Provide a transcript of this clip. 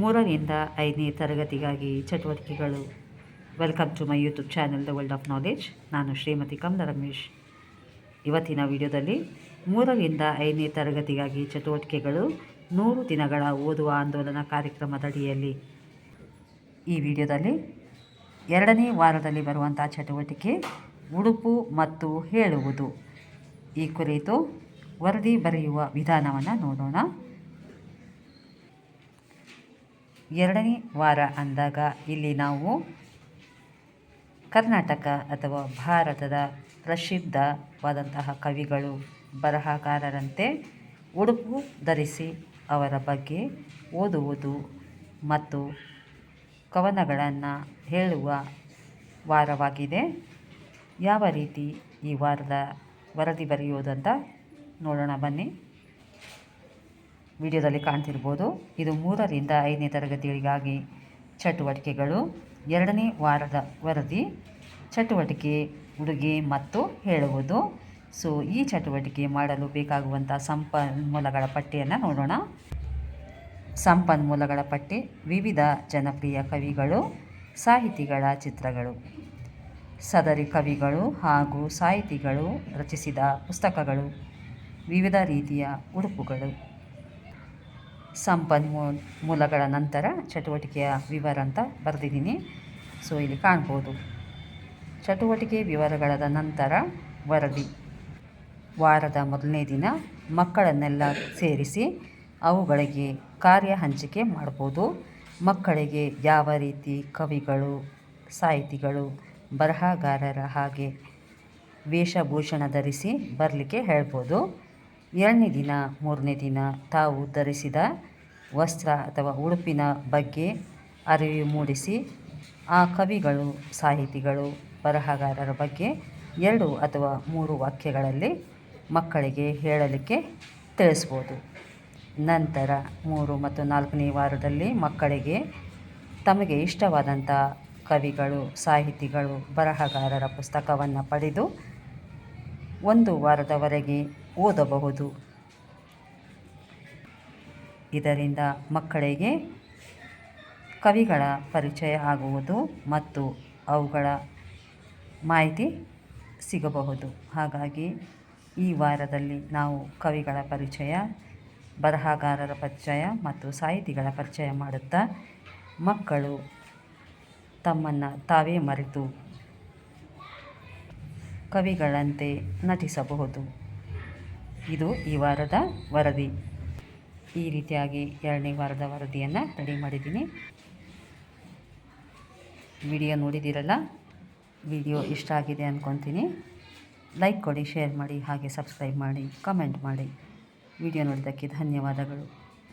ಮೂರರಿಂದ ಐದನೇ ತರಗತಿಗಾಗಿ ಚಟುವಟಿಕೆಗಳು. Welcome to my YouTube channel the world of knowledge ನಾನು ಶ್ರೀಮತಿ ಕಮಲ ರಮೇಶ್. ಇವತ್ತಿನ ವಿಡಿಯೋದಲ್ಲಿ ಮೂರರಿಂದ ಐದನೇ ತರಗತಿಗಾಗಿ ಚಟುವಟಿಕೆಗಳು ನೂರು ದಿನಗಳ ಓದುವ ಆಂದೋಲನ ಕಾರ್ಯಕ್ರಮದಡಿಯಲ್ಲಿ. ಈ ವಿಡಿಯೋದಲ್ಲಿ ಎರಡನೇ ವಾರದಲ್ಲಿ ಬರುವಂಥ ಚಟುವಟಿಕೆ ಉಡುಪು ಮತ್ತು ಹೇಳುವುದು. ಈ ಕುರಿತು ವರದಿ ಬರೆಯುವ ವಿಧಾನವನ್ನು ನೋಡೋಣ. ಎರಡನೇ ವಾರ ಅಂದಾಗ ಇಲ್ಲಿ ನಾವು ಕರ್ನಾಟಕ ಅಥವಾ ಭಾರತದ ಪ್ರಸಿದ್ಧವಾದಂತಹ ಕವಿಗಳು, ಬರಹಗಾರರಂತೆ ಉಡುಪು ಧರಿಸಿ ಅವರ ಬಗ್ಗೆ ಓದುವುದು ಮತ್ತು ಕವನಗಳನ್ನು ಹೇಳುವ ವಾರವಾಗಿದೆ. ಯಾವ ರೀತಿ ಈ ವಾರದ ವರದಿ ಬರೆಯುವುದಂತ ನೋಡೋಣ ಬನ್ನಿ. ವಿಡಿಯೋದಲ್ಲಿ ಕಾಣ್ತಿರ್ಬೋದು. ಇದು ಮೂರರಿಂದ ಐದನೇ ತರಗತಿಗಳಿಗಾಗಿ ಚಟುವಟಿಕೆಗಳು. ಎರಡನೇ ವಾರದ ವರದಿ, ಚಟುವಟಿಕೆ, ಉಡುಗೆ ಮತ್ತು ಹೇಳುವುದು. ಸೊ ಈ ಚಟುವಟಿಕೆ ಮಾಡಲು ಬೇಕಾಗುವಂಥ ಸಂಪನ್ಮೂಲಗಳ ಪಟ್ಟಿಯನ್ನು ನೋಡೋಣ. ಸಂಪನ್ಮೂಲಗಳ ಪಟ್ಟಿ, ವಿವಿಧ ಜನಪ್ರಿಯ ಕವಿಗಳು, ಸಾಹಿತಿಗಳ ಚಿತ್ರಗಳು. ಸದರಿ ಕವಿಗಳು ಹಾಗೂ ಸಾಹಿತಿಗಳು ರಚಿಸಿದ ಪುಸ್ತಕಗಳು. ವಿವಿಧ ರೀತಿಯ ಉಡುಪುಗಳು. ಸಂಪನ್ಮೂ ಮೂಲಗಳ ನಂತರ ಚಟುವಟಿಕೆಯ ವಿವರ ಅಂತ ಬರೆದಿದ್ದೀನಿ. ಸೊ ಇಲ್ಲಿ ಕಾಣ್ಬೋದು. ಚಟುವಟಿಕೆ ವಿವರಗಳಾದ ನಂತರ ವರದಿ. ವಾರದ ಮೊದಲನೇ ದಿನ ಮಕ್ಕಳನ್ನೆಲ್ಲ ಸೇರಿಸಿ ಅವುಗಳಿಗೆ ಕಾರ್ಯ ಹಂಚಿಕೆ ಮಾಡ್ಬೋದು. ಮಕ್ಕಳಿಗೆ ಯಾವ ರೀತಿ ಕವಿಗಳು, ಸಾಹಿತಿಗಳು, ಬರಹಗಾರರ ಹಾಗೆ ವೇಷಭೂಷಣ ಧರಿಸಿ ಬರಲಿಕ್ಕೆ ಹೇಳ್ಬೋದು. ಎರಡನೇ ದಿನ, ಮೂರನೇ ದಿನ ತಾವು ಧರಿಸಿದ ವಸ್ತ್ರ ಅಥವಾ ಉಡುಪಿನ ಬಗ್ಗೆ ಅರಿವು ಮೂಡಿಸಿ, ಆ ಕವಿಗಳು, ಸಾಹಿತಿಗಳು, ಬರಹಗಾರರ ಬಗ್ಗೆ ಎರಡು ಅಥವಾ ಮೂರು ವಾಕ್ಯಗಳಲ್ಲಿ ಮಕ್ಕಳಿಗೆ ಹೇಳಲಿಕ್ಕೆ ತಿಳಿಸ್ಬೋದು. ನಂತರ ಮೂರು ಮತ್ತು ನಾಲ್ಕನೇ ವಾರದಲ್ಲಿ ಮಕ್ಕಳಿಗೆ ತಮಗೆ ಇಷ್ಟವಾದಂಥ ಕವಿಗಳು, ಸಾಹಿತಿಗಳು, ಬರಹಗಾರರ ಪುಸ್ತಕವನ್ನು ಪಡೆದು ಒಂದು ವಾರದವರೆಗೆ ಓದಬಹುದು. ಇದರಿಂದ ಮಕ್ಕಳಿಗೆ ಕವಿಗಳ ಪರಿಚಯ ಆಗುವುದು ಮತ್ತು ಅವುಗಳ ಮಾಹಿತಿ ಸಿಗಬಹುದು. ಹಾಗಾಗಿ ಈ ವಾರದಲ್ಲಿ ನಾವು ಕವಿಗಳ ಪರಿಚಯ, ಬರಹಗಾರರ ಪರಿಚಯ ಮತ್ತು ಸಾಹಿತಿಗಳ ಪರಿಚಯ ಮಾಡುತ್ತಾ ಮಕ್ಕಳು ತಮ್ಮನ್ನು ತಾವೇ ಮರೆತು ಕವಿಗಳಂತೆ ನಟಿಸಬಹುದು. ಇದು ಈ ವಾರದ ವರದಿ. ಈ ರೀತಿಯಾಗಿ ಎರಡನೇ ವಾರದ ವರದಿಯನ್ನು ರೆಡಿ ಮಾಡಿದ್ದೀನಿ. ವಿಡಿಯೋ ನೋಡಿದ್ದೀರಲ್ಲ? ವಿಡಿಯೋ ಇಷ್ಟ ಆಗಿದೆ ಅಂದ್ಕೊತೀನಿ ಲೈಕ್ ಕೊಡಿ, ಶೇರ್ ಮಾಡಿ, ಹಾಗೆ ಸಬ್ಸ್ಕ್ರೈಬ್ ಮಾಡಿ, ಕಮೆಂಟ್ ಮಾಡಿ. ವಿಡಿಯೋ ನೋಡಿದ್ದಕ್ಕೆ ಧನ್ಯವಾದಗಳು.